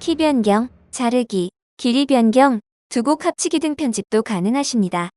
키 변경, 자르기, 길이 변경, 두 곡 합치기 등 편집도 가능하십니다.